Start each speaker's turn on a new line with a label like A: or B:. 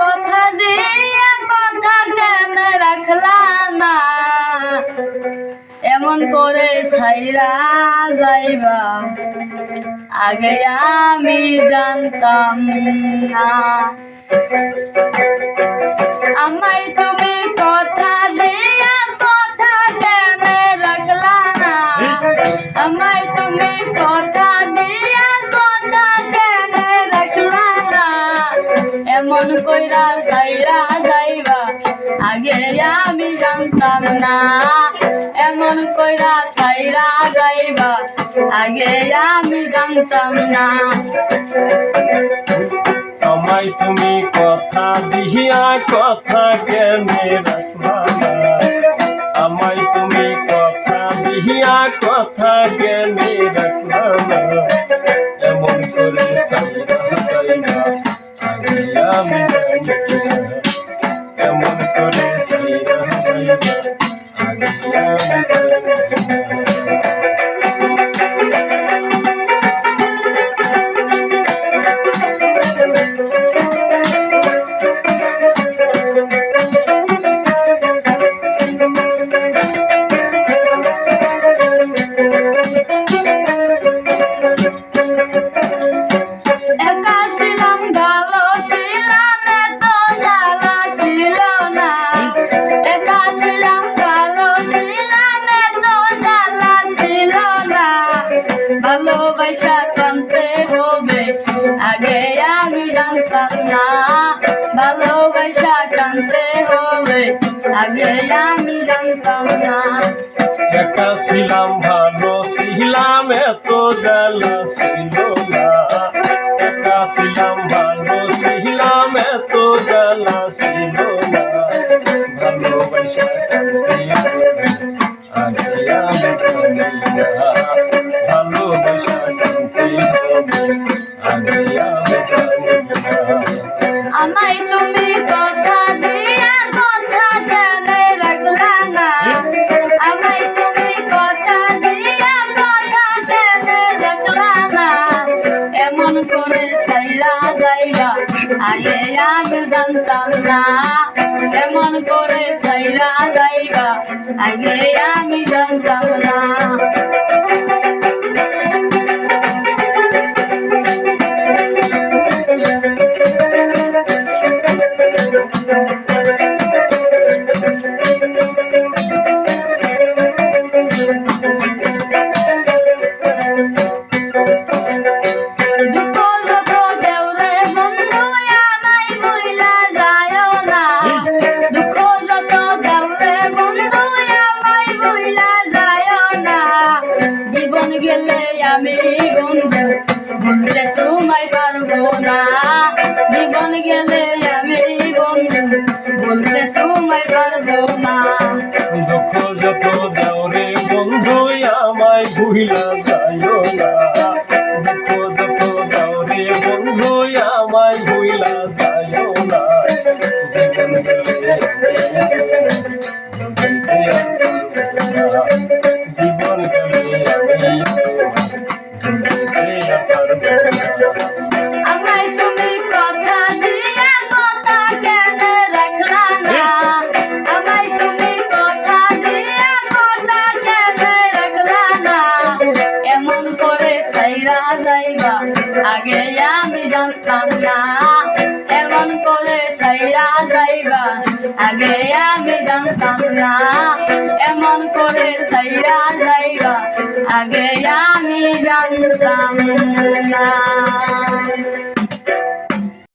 A: কথা দিয়া কথা কেন রাখলা না? এমন করে ছাইরা যাইবা, আগে আমি জানতাম না। আমায় তুমি কথা দিয়া কথা কেন রাখলা না? আমায় তুমি কথা কইরা সাইরা যাইবা আগে আমি জানতাম না, এমন কইরা সাইরা যাইবা আগে আমি জানতাম না।
B: আমায় তুমি কথা দিয়া কথা কেনে রাখবা? আমায় তুমি কথা দিয়া কথা কেনে রাখবা এমন করে সাইরা যাইবা আগে আমি সাইরা যাইবা আমি
A: জানতাম না ভালোবাসা কানতে হবে, আগে আমি জানতাম না।
B: একা ছিলাম ভালো, ছিলাম এত জ্বালা, ছিল একা ছিলাম ভালো, ছিলাম এত জ্বালা, ছিল ভালোবাসা আগে আমি ভালোবাসা আগে আমি
A: জানতাম না। এমন করে সাইরা যাইবা আগে আমি জানতাম না। না জীবন গেলে আমি বন্ধু, বলতে তোমায় পারব না।
B: দুঃখ যত দেওরে বন্ধু, আমায় ভুলা যাইও না। দুঃখ যত দেওরে বন্ধু, আমায় না।
A: এমন করে সাইরা যাইবা, আগে আমি জানতাম না। এমন করে যাইবা, আগে আমি জানতাম না।